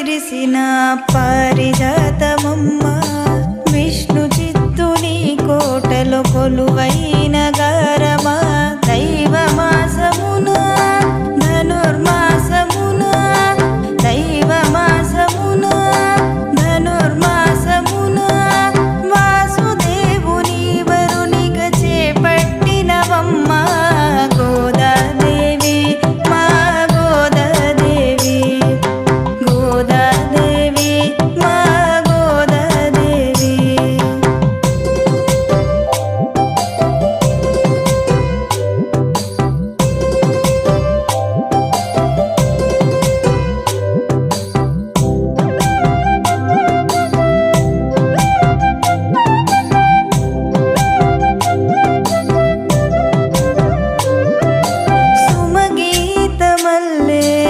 విరిసిన పారిజాతమమ్మ. విష్ణు చిత్తుని కోటలో కొలువైన గారా.